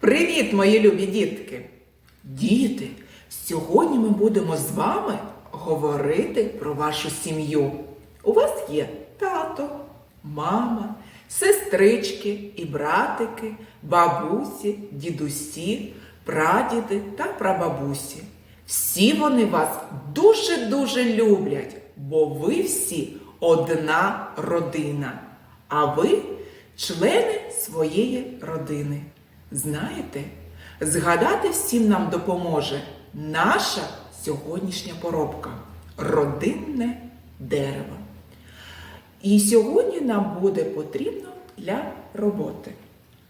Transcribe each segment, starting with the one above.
Привіт, мої любі дітки! Діти, сьогодні ми будемо з вами говорити про вашу сім'ю. У вас є тато, мама, сестрички і братики, бабусі, дідусі, прадіди та прабабусі. Всі вони вас дуже-дуже люблять, бо ви всі одна родина, а ви члени своєї родини. Знаєте, згадати всім нам допоможе наша сьогоднішня поробка родинне дерево. І сьогодні нам буде потрібно для роботи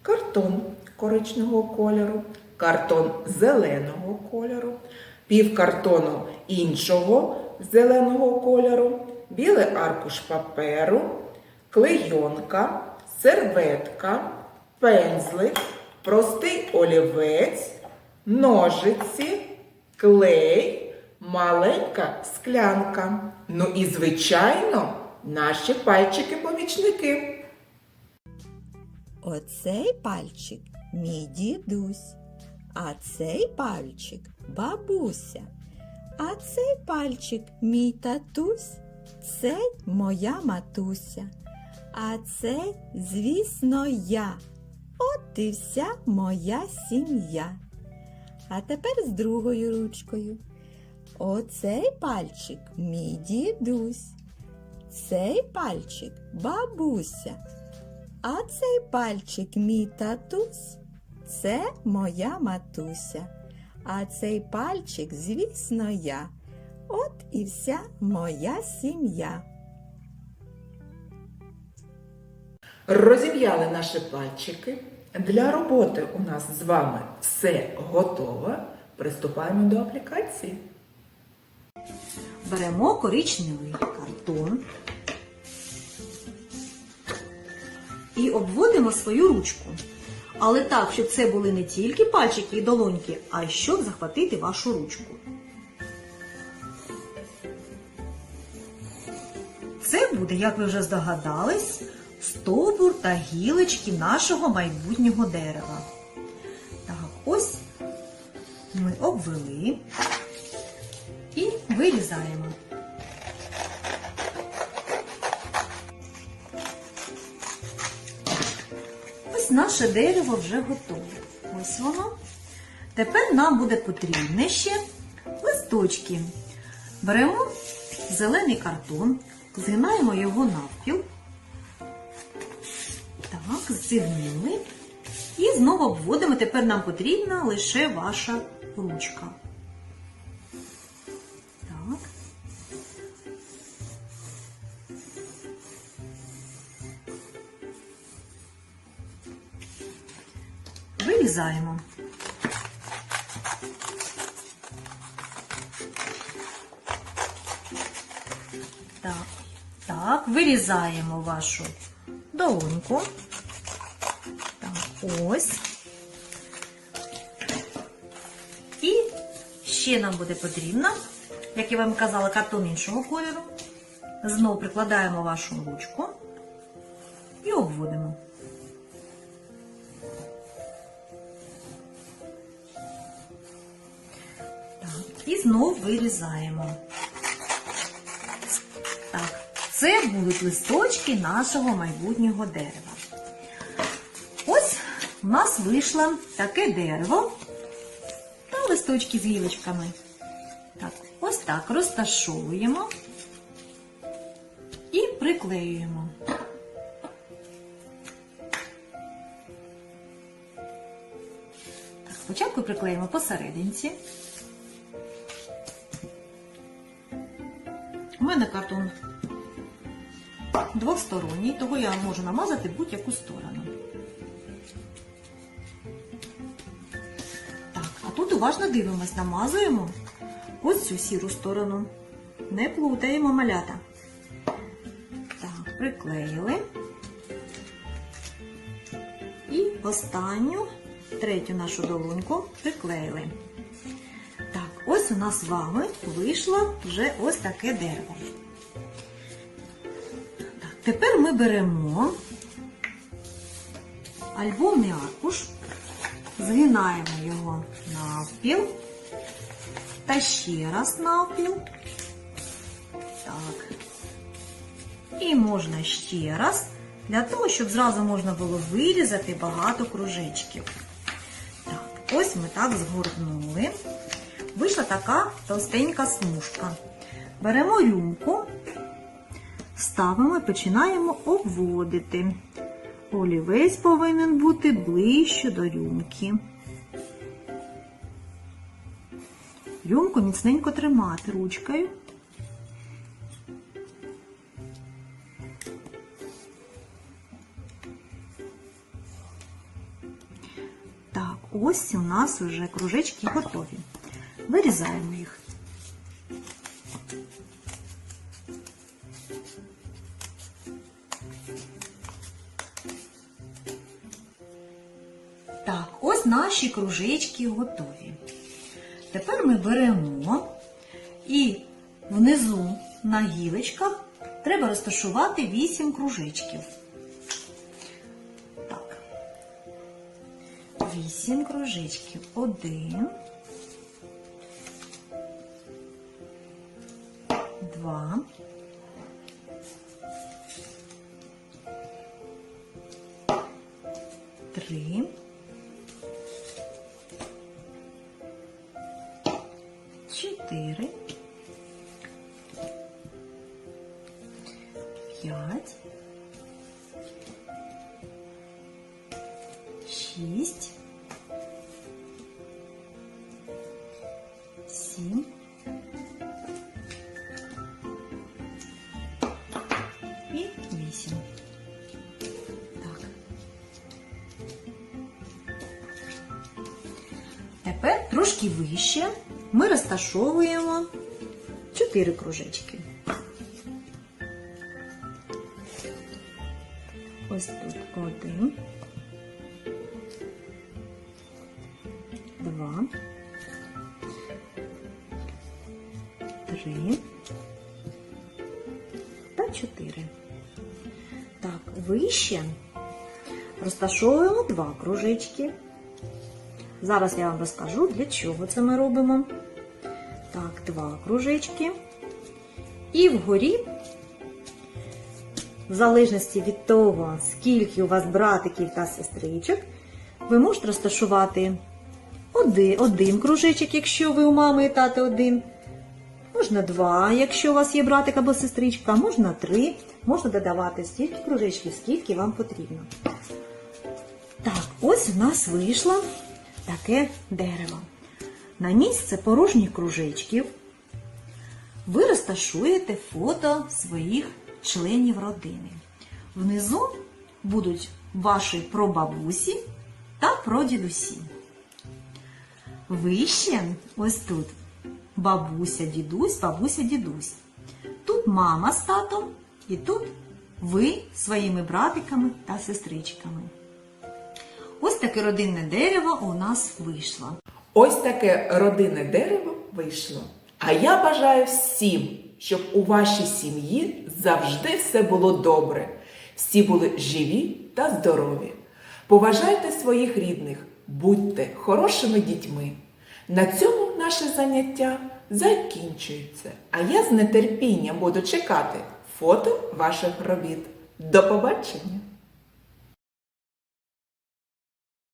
картон коричневого кольору, картон зеленого кольору, пів картону іншого зеленого кольору, білий аркуш паперу, клейонка, серветка, пензлик, простий олівець, ножиці, клей, маленька склянка. Ну і, звичайно, наші пальчики-помічники. Оцей пальчик мій дідусь, а цей пальчик бабуся, а цей пальчик мій татусь, цей моя матуся, а цей, звісно, я. От і вся моя сім'я. А тепер з другою ручкою. Оцей пальчик мій дідусь, цей пальчик бабуся. А цей пальчик мій татусь, це моя матуся. А цей пальчик, звісно, я. От і вся моя сім'я. Розім'яли наші пальчики. Для роботи у нас з вами все готово. Приступаємо до аплікації. Беремо коричневий картон і обводимо свою ручку. Але так, щоб це були не тільки пальчики і долоньки, а й щоб захватити вашу ручку. Це буде, як ви вже здогадались, стовбур та гілочки нашого майбутнього дерева. Так, ось ми обвели і вирізаємо. Ось наше дерево вже готове. Ось воно. Тепер нам буде потрібне ще листочки. Беремо зелений картон, згинаємо його навпіл. Так, зігнули. І знову обводимо. Тепер нам потрібна лише ваша ручка. Так. Вирізаємо. Так, так, вирізаємо вашу долоньку. Ось. І ще нам буде потрібно, як я вам казала, картон іншого кольору. Знову прикладаємо вашу ручку і обводимо. І знову вирізаємо. Так, це будуть листочки нашого майбутнього дерева. У нас вийшло таке дерево та листочки з гілочками. Так, ось так розташовуємо і приклеюємо. Так, спочатку приклеїмо посерединці. У мене картон двосторонній, того я можу намазати будь-яку сторону. Тут уважно дивимось, намазуємо ось цю сіру сторону. Не плутаємо малята. Так, приклеїли. І останню, третю нашу долоньку приклеїли. Так, ось у нас з вами вийшло вже ось таке дерево. Так, тепер ми беремо альбомний аркуш, згинаємо його навпіл та ще раз навпіл. Так. І можна ще раз, для того, щоб зразу можна було вирізати багато кружечків. Так, ось ми так згорнули. Вийшла така товстенька смужка. Беремо рюмку, ставимо і починаємо обводити. Олівець повинен бути ближче до рюмки. Рюмку міцненько тримати ручкою. Так, ось у нас вже кружечки готові. Вирізаємо їх. Так, ось наші кружечки готові. Тепер ми беремо і внизу на гілочках треба розташувати 8 кружечків. Так. 8 кружечків. Один. Два. Три. Чотири. П'ять. Шість. Сім. І вісім. Так. Тепер трошки вище ми розташовуємо чотири кружечки. Ось тут один, два, три та чотири. Так, вище розташовуємо два кружечки. Зараз я вам розкажу, для чого це ми робимо. Так, два кружечки. І вгорі, в залежності від того, скільки у вас братиків та сестричок, ви можете розташувати один, один кружечок, якщо ви у мами і тата один. Можна два, якщо у вас є братик або сестричка, можна три. Можна додавати стільки кружечків, скільки вам потрібно. Так, ось у нас вийшло таке дерево. На місце порожніх кружечків ви розташуєте фото своїх членів родини. Внизу будуть ваші прабабусі та прадідусі. Вище, ось тут, бабуся, дідусь, бабуся, дідусь. Тут мама з татом, і тут ви своїми братиками та сестричками. Ось таке родинне дерево у нас вийшло. Ось таке родинне дерево вийшло. А я бажаю всім, щоб у вашій сім'ї завжди все було добре, всі були живі та здорові. Поважайте своїх рідних, будьте хорошими дітьми. На цьому наше заняття закінчується. А я з нетерпінням буду чекати фото ваших робіт. До побачення!